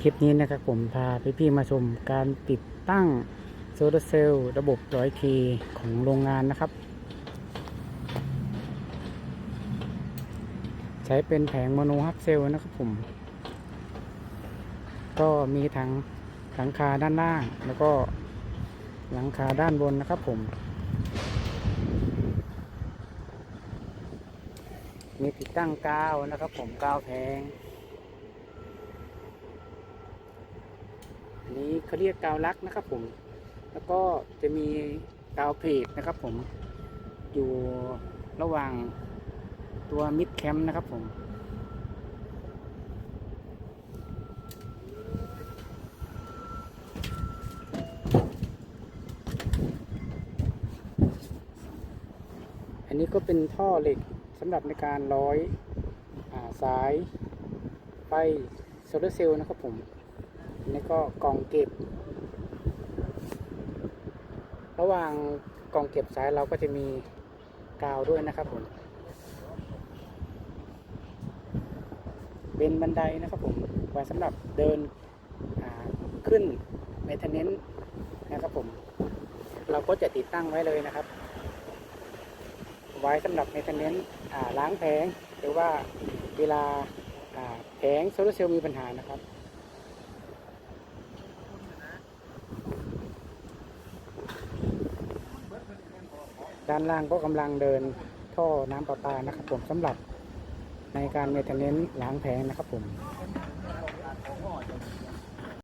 คลิปนี้นะครับผมพาพี่ๆมาชมการติดตั้งโซลาร์เซลล์ระบบ 100K ของโรงงานนะครับ ใช้เป็นแผงโมโนฮับเซลล์นะครับผม ก็มีทั้งหลังคาด้านล่าง แล้วก็หลังคาด้านบนนะครับผม มีติดตั้งกาวนะครับผมกาวแพง อันนี้เขาเรียกกาวลักนะครับผม แล้วก็จะมีกาวเพลทนะครับผม อยู่ระหว่างตัวมิดแคมป์นะครับผมอันนี้ก็เป็นท่อเหล็กสำหรับในการร้อยอาสายไฟโซลาร์เซลล์นะครับผม นี่ก็กล่องเก็บ ระหว่างกล่องเก็บสายเราก็จะมีกาวด้วยนะครับผม เป็นบันไดนะครับผมไว้สำหรับเดินขึ้นเมทเนนนะครับผม เราก็จะติดตั้งไว้เลยนะครับ ไว้สำหรับเมทเนนล้างแผงหรือว่าเวลาอ่าแผงโซลาร์เซลล์มีปัญหานะครับ ด้านล่างก็กำลังเดินท่อน้ำประปานะครับผมสำหรับในการเมทเนนล้างแผงนะครับผม